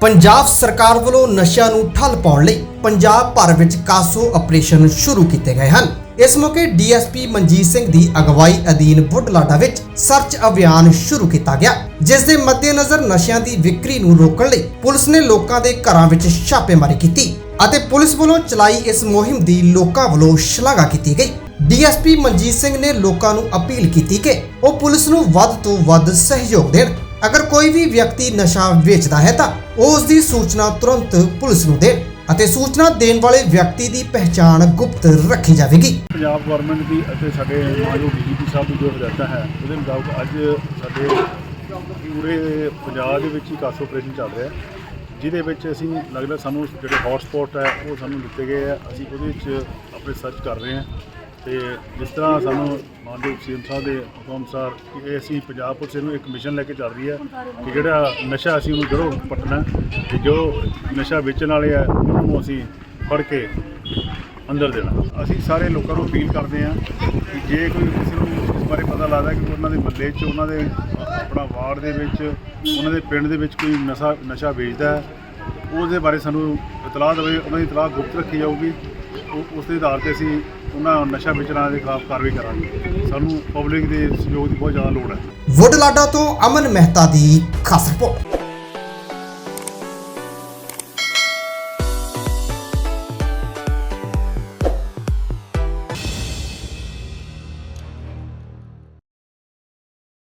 ਪੰਜਾਬ ਸਰਕਾਰ ਵੱਲੋਂ ਨਸ਼ਿਆਂ ਨੂੰ ਠੱਲ ਪਾਉਣ ਲਈ ਪੰਜਾਬ ਭਰ ਵਿੱਚ ਕਾਸੋ ਆਪਰੇਸ਼ਨ ਸ਼ੁਰੂ ਕੀਤੇ ਗਏ ਹਨ। ਇਸ ਮੌਕੇ ਡੀਐਸਪੀ ਮਨਜੀਤ ਸਿੰਘ ਦੀ ਅਗਵਾਈ ਅਧੀਨ ਬੁੱਢਲਾਡਾ ਵਿੱਚ ਸਰਚ ਅਭਿਆਨ ਸ਼ੁਰੂ ਕੀਤਾ ਗਿਆ, ਜਿਸ ਦੇ ਮੱਦੇਨਜ਼ਰ ਨਸ਼ਿਆਂ ਦੀ ਵਿਕਰੀ ਨੂੰ ਰੋਕਣ ਲਈ ਪੁਲਿਸ ਨੇ ਲੋਕਾਂ ਦੇ ਘਰਾਂ ਵਿੱਚ ਛਾਪੇਮਾਰੀ ਕੀਤੀ ਅਤੇ ਪੁਲਿਸ ਵੱਲੋਂ ਚਲਾਈ ਇਸ ਮੁਹਿੰਮ ਦੀ ਲੋਕਾਂ ਵੱਲੋਂ ਸ਼ਲਾਘਾ ਕੀਤੀ ਗਈ। ਡੀਐਸਪੀ ਮਨਜੀਤ ਸਿੰਘ ਨੇ ਲੋਕਾਂ ਨੂੰ ਅਪੀਲ ਕੀਤੀ ਕਿ ਉਹ ਪੁਲਿਸ ਨੂੰ ਵੱਧ ਤੋਂ ਵੱਧ ਸਹਿਯੋਗ ਦੇਣ। ਅਗਰ ਕੋਈ ਵੀ ਵਿਅਕਤੀ ਨਸ਼ਾ ਵੇਚਦਾ ਹੈ ਤਾਂ ਉਹ ਉਸ ਦੀ ਸੂਚਨਾ ਤੁਰੰਤ ਪੁਲਿਸ ਨੂੰ ਦੇਣ ਅਤੇ ਸੂਚਨਾ ਦੇਣ ਵਾਲੇ ਵਿਅਕਤੀ ਦੀ ਪਹਿਚਾਣ ਗੁਪਤ ਰੱਖੀ ਜਾਵੇਗੀ। ਪੰਜਾਬ ਗਵਰਨਮੈਂਟ ਦੀ ਅਤੇ ਸਾਡੇ ਮਾਨਯੋਗ ਡੀਜੀਪੀ ਸਾਹਿਬ ਦੀ ਜੋ ਹਦਾਇਤਾਂ ਹੈ, ਉਹਦੇ ਮੁਤਾਬਕ ਅੱਜ ਸਾਡੇ ਪੂਰੇ ਪੰਜਾਬ ਦੇ ਵਿੱਚ ਹੀ ਕਾਸੋ ਆਪਰੇਸ਼ਨ ਚੱਲ ਰਿਹਾ ਜਿਹਦੇ ਵਿੱਚ ਅਸੀਂ ਲੱਗਦਾ ਸਾਨੂੰ ਜਿਹੜੇ ਹੌਟ ਸਪੌਟ ਹੈ, ਉਹ ਸਾਨੂੰ ਦਿੱਤੇ ਗਏ ਆ ਅਸੀਂ ਉਹਦੇ ਵਿੱਚ ਆਪਣੇ ਸਰਚ ਕਰ ਰਹੇ ਹਾਂ। ਤੇ ਜਿਸ ਤਰ੍ਹਾਂ ਸਾਨੂੰ ਮਾਨਯੋਗ ਸੀਐਮ ਸਾਹਿਬ ਦੇ ਹੁਕਮ ਅਨੁਸਾਰ ਕਿ ਇਹ ਅਸੀਂ ਪੰਜਾਬ ਪੁਲਿਸ ਨੂੰ ਇੱਕ ਮਿਸ਼ਨ ਲੈ ਕੇ ਚੱਲ ਰਹੀ ਹੈ ਕਿ ਜਿਹੜਾ ਨਸ਼ਾ ਅਸੀਂ ਉਹਨੂੰ ਜੜੋਂ ਪੱਟਣਾ ਤੇ ਜੋ ਨਸ਼ਾ ਵੇਚਣ ਵਾਲੇ ਆ, ਉਹਨਾਂ ਨੂੰ ਅਸੀਂ ਫੜ ਕੇ ਅੰਦਰ ਦੇਣਾ। ਅਸੀਂ ਸਾਰੇ ਲੋਕਾਂ ਨੂੰ ਅਪੀਲ ਕਰਦੇ ਹਾਂ ਕਿ ਜੇ ਕੋਈ ਕਿਸੇ ਨੂੰ ਇਸ ਬਾਰੇ ਪਤਾ ਲੱਗਦਾ ਕਿ ਉਹਨਾਂ ਦੇ ਮਹੱਲੇ 'ਚ, ਉਹਨਾਂ ਦੇ ਆਪਣਾ ਵਾਰਡ ਦੇ ਵਿੱਚ, ਉਹਨਾਂ ਦੇ ਪਿੰਡ ਦੇ ਵਿੱਚ ਕੋਈ ਨਸ਼ਾ ਨਸ਼ਾ ਵੇਚਦਾ ਹੈ, ਉਹਦੇ ਬਾਰੇ ਸਾਨੂੰ ਇਤਲਾਹ ਦੇਵੇ, ਉਹਨਾਂ ਦੀ ਇਤਲਾਹ ਗੁਪਤ ਰੱਖੀ ਜਾਊਗੀ। ਉਹ- ਉਸ ਦੇ ਆਧਾਰ ਤੇ ਅਸੀਂ ਉਹਨਾਂ ਨਸ਼ਾ ਵੇਚਣ ਦੇ ਖਿਲਾਫ ਕਾਰਵਾਈ ਕਰਾਂਗੇ। ਸਾਨੂੰ ਪਬਲਿਕ ਦੇ ਸਹਿਯੋਗ ਦੀ ਬਹੁਤ ਜ਼ਿਆਦਾ ਲੋੜ ਹੈ। ਵੁੱਢਲਾਡਾ ਤੋਂ ਅਮਨ ਮਹਿਤਾ ਦੀ ਖਾਸ ਰਿਪੋਰਟ।